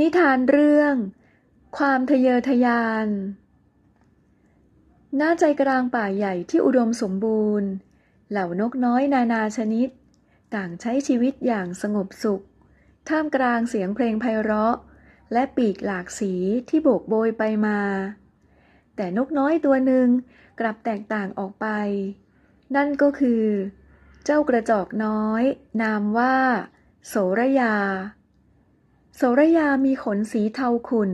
นิทานเรื่อง ความทะเยอทะยานณใจกลางป่าใหญ่ที่อุดมสมบูรณ์ เหล่านกน้อยนานาชนิด ต่างใช้ชีวิตอย่างสงบสุข ท่ามกลางเสียงเพลงไพเราะ และปีกหลากสีที่โบกโบยไปมา แต่นกน้อยตัวหนึ่งกลับแตกต่างออกไป นั่นก็คือ เจ้ากระจอกน้อย นามว่า โสระยา โสระยามีขนสีเทาขุ่น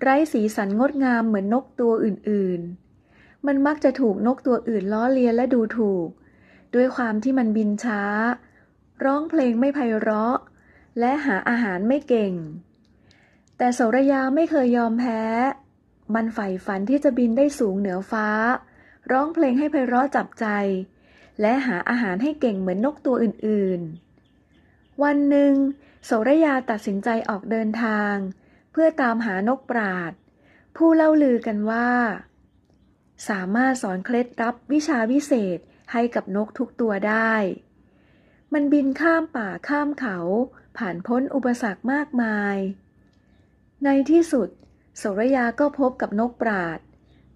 ไร้สีสันงดงามเหมือนนกตัวอื่นๆ มันมักจะถูกนกตัวอื่นล้อเลียนและดูถูก ด้วยความที่มันบินช้า ร้องเพลงไม่ไพเราะ และหาอาหารไม่เก่ง แต่โสระยาไม่เคยยอมแพ้ มันใฝ่ฝันที่จะบินได้สูงเหนือฟ้า ร้องเพลงให้ไพเราะจับใจ และหาอาหารให้เก่งเหมือนนกตัวอื่นๆ วันหนึ่งโสระยาตัดสินใจออกเดินทาง เพื่อตามหานกปราด ผู้เล่าลือกันว่า สามารถสอนเคล็ดลับวิชาวิเศษให้กับนกทุกตัวได้ มันบินข้ามป่าข้ามเขา ผ่านพ้นอุปสรรคมากมาย ในที่สุดโสระยาก็พบกับนกปราด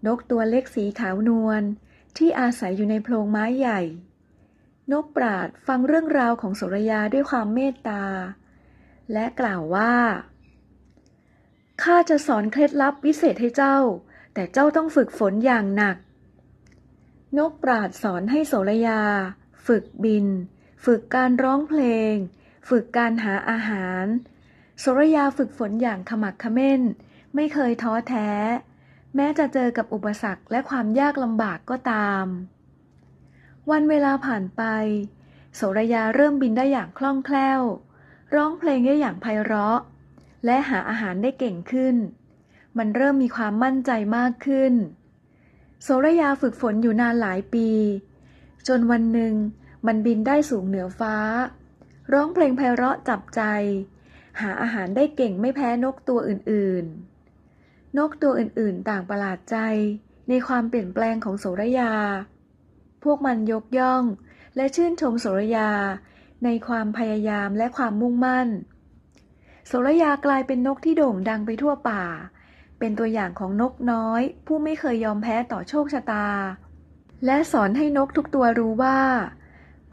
นกตัวเล็กสีขาวนวลที่อาศัยอยู่ในโพรงไม้ใหญ่ นกปราดฟังเรื่องราวของโสรยาด้วยความเมตตา และกล่าวว่าข้าจะสอนเคล็ดลับวิเศษให้เจ้า แต่เจ้าต้องฝึกฝนอย่างหนัก นกปราดสอนให้โสรยา ฝึกบิน ฝึกการร้องเพลง ฝึกการหาอาหารโสรยาฝึกฝนอย่างขมักขม้น ไม่เคยท้อแท้ แม้จะเจอกับอุปสรรคและความยากลำบากก็ตาม วันเวลาผ่านไป โสระยาเริ่มบินได้อย่างคล่องแคล่ว ร้องเพลงได้อย่างไพเราะ และหาอาหารได้เก่งขึ้น มันเริ่มมีความมั่นใจมากขึ้น โสระยาฝึกฝนอยู่นานหลายปี จนวันหนึ่งมันบินได้สูงเหนือฟ้า ร้องเพลงไพเราะจับใจ หาอาหารได้เก่งไม่แพ้นกตัวอื่นๆ นกตัวอื่นๆ ต่างประหลาดใจในความเปลี่ยนแปลงของโสระยา พวกมันยกย่อง และชื่นชมโสรยา ในความพยายามและความมุ่งมั่น โสรยากลายเป็นนกที่โด่งดังไปทั่วป่า เป็นตัวอย่างของนกน้อย ผู้ไม่เคยยอมแพ้ต่อโชคชะตา และสอนให้นกทุกตัวรู้ว่า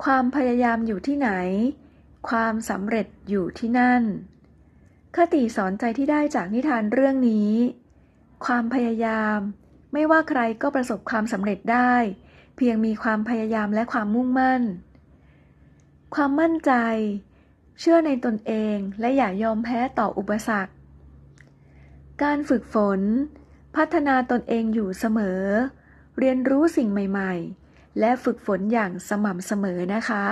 ความพยายามอยู่ที่ไหน ความสำเร็จอยู่ที่นั่น คติสอนใจที่ได้จากนิทานเรื่องนี้ ความพยายามไม่ว่าใครก็ประสบความสำเร็จได้ เพียงมีความพยายามและความมุ่งมั่น ความมั่นใจ เชื่อในตนเองและอย่ายอมแพ้ต่ออุปสรรค การฝึกฝน พัฒนาตนเองอยู่เสมอ เรียนรู้สิ่งใหม่ ๆ และฝึกฝนอย่างสม่ำเสมอนะคะ